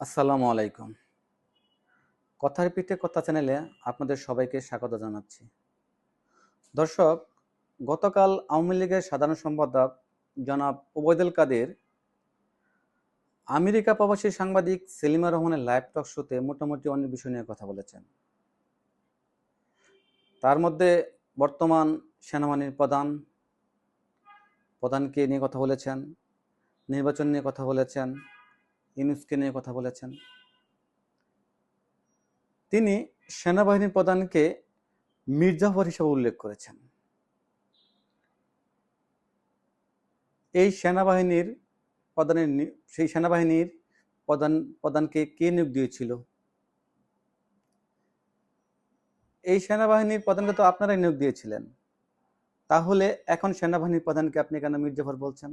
আসসালামু আলাইকুম। কথার পিঠে কথা চ্যানেলে আপনাদের সবাইকে স্বাগত জানাচ্ছি। দর্শক, গতকাল আওয়ামী লীগের সাধারণ সম্পাদক জনাব ওবায়দুল কাদের আমেরিকা প্রবাসী সাংবাদিক সেলিমা রহমানের লাইভ টক শোতে মোটামুটি অনেক বিষয় নিয়ে কথা বলেছেন। তার মধ্যে বর্তমান সেনাবাহিনীর প্রধান, প্রধানকে নিয়ে কথা বলেছেন, নির্বাচন নিয়ে কথা বলেছেন ইউনুসকে নিয়ে কথা বলেছেন। তিনি সেনাবাহিনীর প্রধানকে মির্জাফর হিসেবে উল্লেখ করেছেন। এই সেনাবাহিনীর প্রধানের সেই সেনাবাহিনীর প্রধান, প্রধানকে কে নিয়োগ দিয়েছিল? এই সেনাবাহিনীর প্রধানকে তো আপনারাই নিয়োগ দিয়েছিলেন। তাহলে এখন সেনাবাহিনীর প্রধানকে আপনি কেন মির্জাফর বলছেন?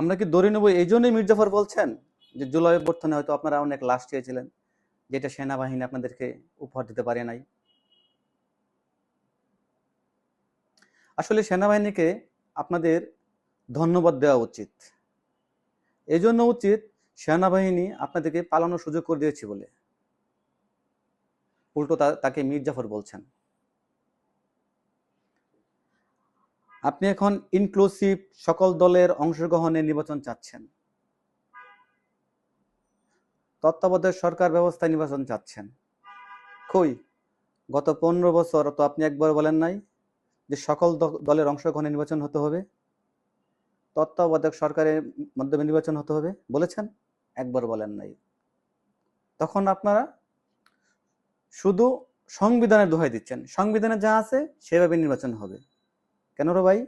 আমরা কি ধরে নেব? এই জন্যই মির্জাফর বলছেন যে জুলাই অভ্যর্থনে হয়তো আপনারা অনেক লাশ চেয়েছিলেন যেটা সেনাবাহিনী আপনাদেরকে উপহার দিতে পারে নাই। আসলে সেনাবাহিনীকে আপনাদের ধন্যবাদ দেওয়া উচিত। এই জন্য উচিত সেনাবাহিনী আপনাদেরকে পালানোর সুযোগ করে দিয়েছে বলে। উল্টো তাকে মির্জাফর বলছেন। আপনি এখন ইনক্লুসিভ সকল দলের অংশগ্রহণে নির্বাচন চাচ্ছেন। তত্ত্বাবধায়ক সরকার ব্যবস্থায় নির্বাচন চাচ্ছেন। কই? গত পনেরো বছর তো আপনি একবার বলেন নাই যে সকল দলের অংশগ্রহণে নির্বাচন হতে হবে। তত্ত্বাবধায়ক সরকারের মাধ্যমে নির্বাচন হতে হবে। বলেছেন? একবার বলেন নাই। তখন আপনারা শুধু সংবিধানের দোহাই দিচ্ছেন। সংবিধানে যা আছে সেভাবে নির্বাচন হবে। কেন রে ভাই?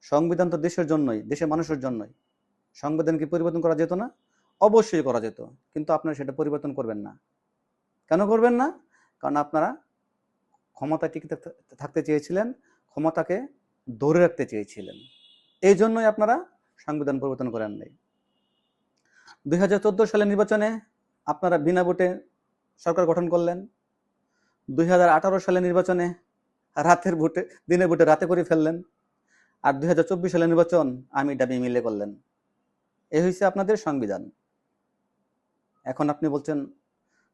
সংবিধান তো দেশের জন্যই, দেশের মানুষের জন্যই। সংবিধান কি পরিবর্তন করা যেত না? অবশ্যই করা যেত, কিন্তু আপনারা সেটা পরিবর্তন করবেন না। কেন করবেন না? কারণ আপনারা ক্ষমতা টিকে থাকতে- চেয়েছিলেন, ক্ষমতাকে ধরে রাখতে চেয়েছিলেন। এই জন্যই আপনারা সংবিধান পরিবর্তন করেন নাই। দুই হাজার চোদ্দ সালের নির্বাচনে আপনারা বিনা ভোটে সরকার গঠন করলেন। দুই হাজার আঠারো সালের নির্বাচনে রাতের ভোটে, দিনের ভোটে রাতে করে ফেললেন। আর দুই হাজার চব্বিশ সালের নির্বাচন আমি ডাবি মিলে করলেন। এই হয়েছে আপনাদের সংবিধান। এখন আপনি বলছেন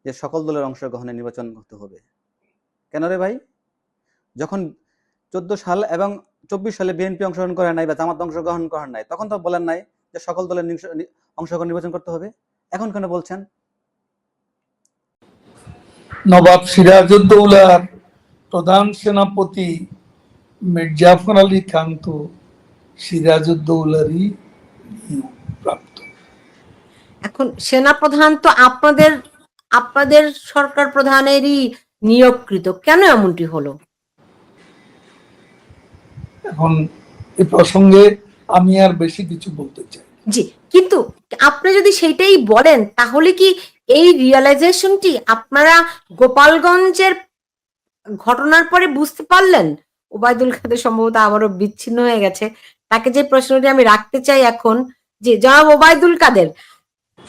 যে সকল দলের অংশগ্রহণে নির্বাচন করতে হবে। কেন রে ভাই? যখন চোদ্দ সাল এবং চব্বিশ সালে বিএনপি অংশগ্রহণ করে নাই বা জামাত অংশগ্রহণ করেন নাই, তখন তো বলেন নাই যে সকল দলের অংশগ্রহণ নির্বাচন করতে হবে। এখন কেন বলছেন? নবাব সিরাজউদ্দৌলার প্রধান সেনাপতি মির্জাফর আলী খান তো সিরাজউদ্দৌলারই প্রাপ্ত। এখন সেনাপ্রধান তো আপনাদের আপনাদের সরকার প্রধানেরই নিয়োগকৃত। কেন এমনটি হলো? এখন এ প্রসঙ্গে আমি আর বেশি কিছু বলতে চাই জি কিন্তু আপনি যদি সেইটাই বলেন তাহলে কি এই রিয়েলাইজেশনটি আপনারা গোপালগঞ্জের ঘটনার পরে বুঝতে পারলেন? ওবায়দুল কাদের সম্ভবত আবারও বিচ্ছিন্ন হয়ে গেছে। তাকে যে প্রশ্নটি আমি রাখতে চাই এখন যে জনাব ওবায়দুল কাদের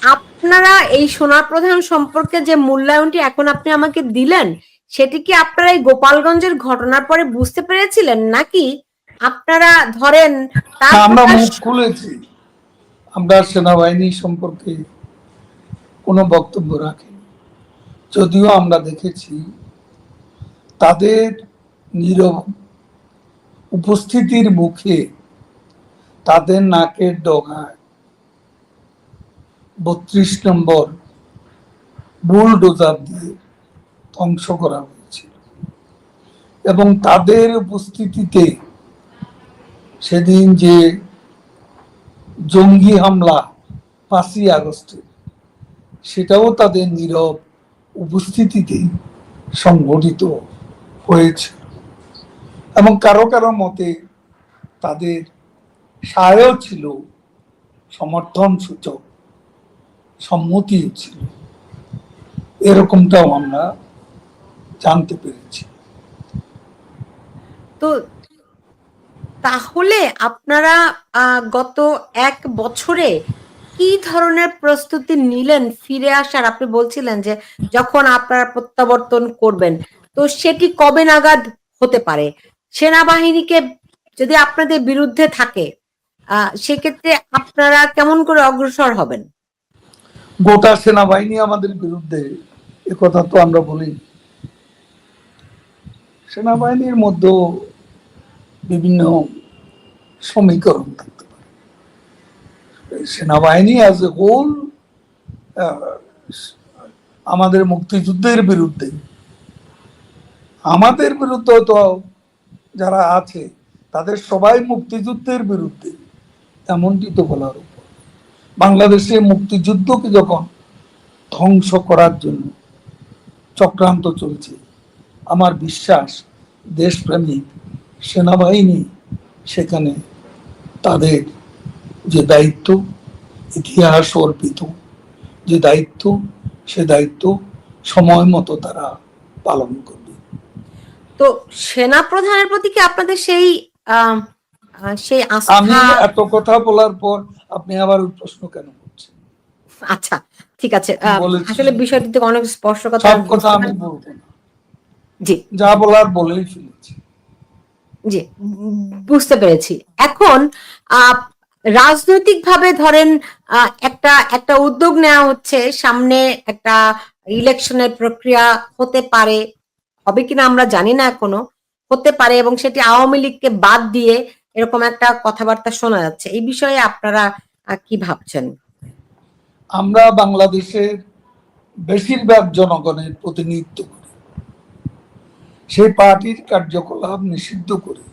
আপনারা এই সোনা প্রধান সম্পর্কে যে মূল্যায়নটি এখন আপনি আমাকে দিলেন সেটি কি আপনারা এই গোপালগঞ্জের ঘটনার পরে বুঝতে পেরেছিলেন? নাকি আপনারা ধরেন তার আমরা মুখ খুলেছি। আমরা সেনাবাহিনী সম্পর্কে কোনো বক্তব্য রাখিনি। যদিও আমরা দেখেছি তাদের নীরব উপস্থিতির মুখে তাদের নাকের ডগায় বত্রিশ নম্বর বুলডোজার দিয়ে ধ্বংস করা হয়েছিল। এবং তাদের উপস্থিতিতে সেদিন যে জঙ্গি হামলা পাঁচই আগস্টে, সেটাও তাদের নীরব উপস্থিতিতেই সংঘটিত। হয়েছে। এবং কারও কারও মতে তাদের সায়ও ছিল, সমর্থন সূচক, সম্মতিও ছিল। এরকমটাও আমরা জানতে পেরেছি। তো তাহলে আপনারা গত এক বছরে কি ধরনের প্রস্তুতি নিলেন ফিরে আসার? আপনি বলছিলেন যে যখন আপনারা প্রত্যাবর্তন করবেন তো সেটি কবে নাগাদ হতে পারে? সেনাবাহিনীকে যদি আপনাদের বিরুদ্ধে থাকে সেক্ষেত্রে আপনারা কেমন করে অগ্রসর হবেন? গোটা সেনাবাহিনী আমাদের বিরুদ্ধে, এ কথা তো আমরা বলি। সেনাবাহিনীর মধ্যেও বিভিন্ন সমীকরণ থাকতে পারে। সেনাবাহিনী অ্যাজ এ হোল আমাদের মুক্তিযুদ্ধের বিরুদ্ধে আমাদের বিরুদ্ধে তো যারা আছে, তাদের সবাই মুক্তিযুদ্ধের বিরুদ্ধে। এমনটি তো বলার উপর। বাংলাদেশে মুক্তিযুদ্ধকে যখন ধ্বংস করার জন্য চক্রান্ত চলছে, আমার বিশ্বাস দেশপ্রেমিক সেনাবাহিনী সেখানে তাদের যে দায়িত্ব, ইতিহাস অর্পিত, যে দায়িত্ব, সে দায়িত্ব সময় মতো তারা পালন করবে। তো সেনা প্রধানের প্রতি কি আপনাদের সেই সেই আমি এত কথা বলার পর আপনি আবার ওই প্রশ্ন কেন করছেন? আচ্ছা ঠিক আছে। আসলে বিষয়টি থেকে অনেক স্পর্শকতা সব কথা আমি বলব জি। যা বলার বলেই ফেলেছি। জি বুঝতে পেরেছি। এখন আহ, রাজনৈতিকভাবে ধরেন একটা একটা উদ্যোগ নেওয়া হচ্ছে সামনে একটা ইলেকশনের প্রক্রিয়া হতে পারে। হবে কিনা আমরা জানি না এখনও, হতে পারে এবং সেটি আওয়ামী লীগকে বাদ দিয়ে এরকম একটা কথাবার্তা শোনা যাচ্ছে। এই বিষয়ে আপনারা কি ভাবছেন? আমরা বাংলাদেশের বেশিরভাগ জনগণের প্রতিনিধিত্ব করি। সেই পার্টির কার্যকলাপ নিষিদ্ধ করে।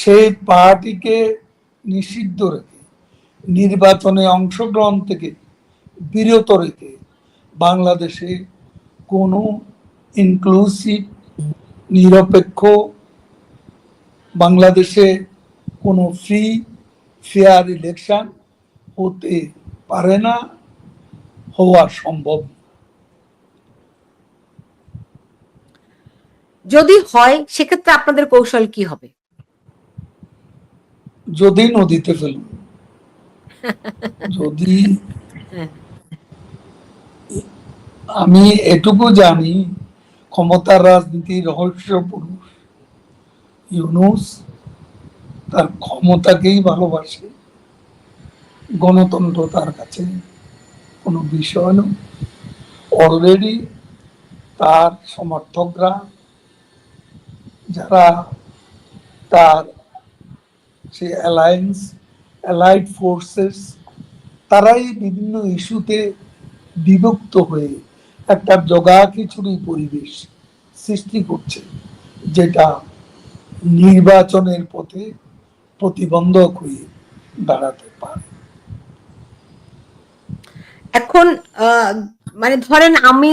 সেই পার্টিকে নিষিদ্ধ রেখে, নির্বাচনে অংশগ্রহণ থেকে বিরত রেখে বাংলাদেশে কোনো ইনক্লুসিভ নিরপেক্ষ বাংলাদেশে কোনো ফ্রি ফেয়ার ইলেকশন হতে পারে না হওয়া সম্ভব। যদি হয় সেক্ষেত্রে আপনাদের কৌশল কি হবে? যদি নদীতে ফেলুন। যদি হ্যাঁ। আমি এটুকু জানি ক্ষমতার রাজনীতির রহস্য পুরুষ ইউনুস তার ক্ষমতাকেই ভালোবাসে। গণতন্ত্র তার কাছে কোনো বিষয় নয়। অলরেডি তার সমর্থকরা, যারা তার সে অ্যালায়েন্স অ্যালাইড ফোর্সেস তারাই বিভিন্ন ইস্যুতে বিভক্ত হয়ে একটা জগাখিচুড়ি পরিবেশ সৃষ্টি করছে, যেটা নির্বাচনের পথে প্রতিবন্ধক হয়ে দাঁড়াতে পারে। এখন মানে ধরেন আমি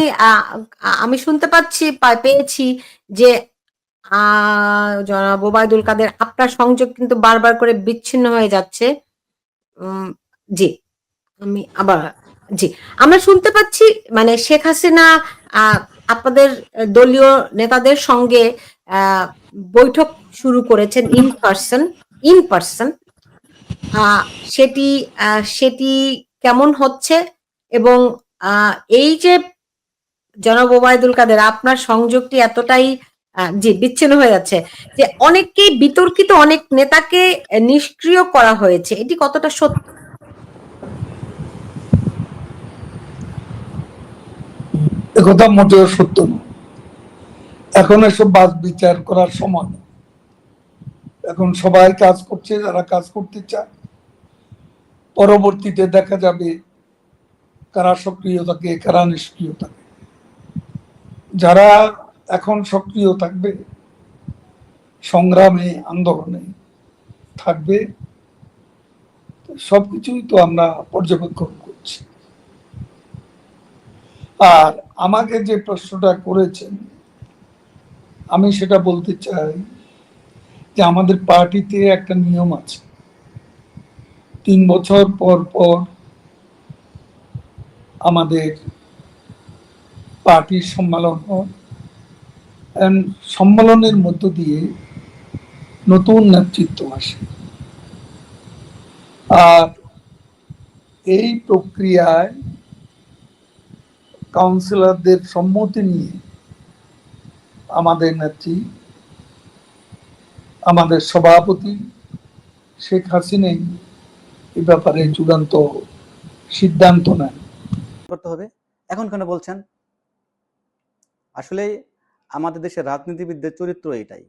আমি শুনতে পাচ্ছি পেয়েছি যে জনাব ওবায়দুল কাদের আপনার সংযোগ কিন্তু বারবার করে বিচ্ছিন্ন হয়ে যাচ্ছে। জি, আমি আবার জি, আমরা শুনতে পাচ্ছি মানে শেখ হাসিনা আপনাদের দলীয় নেতাদের সঙ্গে বৈঠক শুরু করেছেন ইন পার্সন ইন পার্সন সেটি সেটি কেমন হচ্ছে এবং এই যে জনাব ওবায়দুল কাদের, আপনার সংযোগটি এতটাই জি, বিচ্ছিন্ন হয়ে যাচ্ছে যে অনেককেই বিতর্কিত, অনেক নেতাকে নিষ্ক্রিয় করা হয়েছে। এটি কতটা সত্য? একথা মোটেও সত্য নয়। এখন এসব বাস বিচার করার সময় এখন সবাই কাজ করছে, যারা কাজ করতে চায়। পরবর্তীতে দেখা যাবে কারা সক্রিয় থাকে, কারা নিষ্ক্রিয় থাকে। যারা এখন সক্রিয় থাকবে, সংগ্রামে, আন্দোলনে থাকবে, সবকিছুই তো আমরা পর্যবেক্ষণ আর আমাকে যে প্রশ্নটা করেছেন, আমি সেটা বলতে চাই যে আমাদের পার্টিতে একটা নিয়ম আছে। তিন বছর পর পর আমাদের পার্টির সম্মেলন হয়। সম্মেলনের মধ্য দিয়ে নতুন নেতৃত্ব আসে। আর এই প্রক্রিয়ায় কাউন্সিলরদের সম্মতি নিয়ে আমাদের নেত্রী, আমাদের সভাপতি শেখ হাসিনাই এ ব্যাপারে চূড়ান্ত সিদ্ধান্ত নেন। করতে হবে। এখন কেন বলছেন? আসলে আমাদের দেশের রাজনীতিবিদদের চরিত্র এটাই।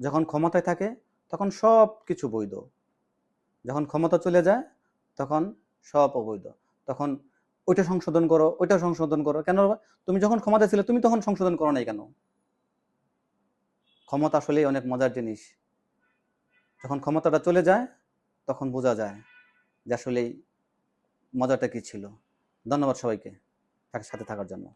যখন ক্ষমতায় থাকে, তখন সব কিছু বৈধ। যখন ক্ষমতা চলে যায়, তখন সব অবৈধ। তখন ওইটা সংশোধন করো, ওইটা সংশোধন করো। কেন তুমি যখন ক্ষমতা ছিলে, তুমি তখন সংশোধন করো নাই কেন? ক্ষমতা আসলেই অনেক মজার জিনিস। যখন ক্ষমতাটা চলে যায়, তখন বোঝা যায় যে আসলেই মজাটা কি ছিল। ধন্যবাদ সবাইকে। সাথে থাকার জন্য।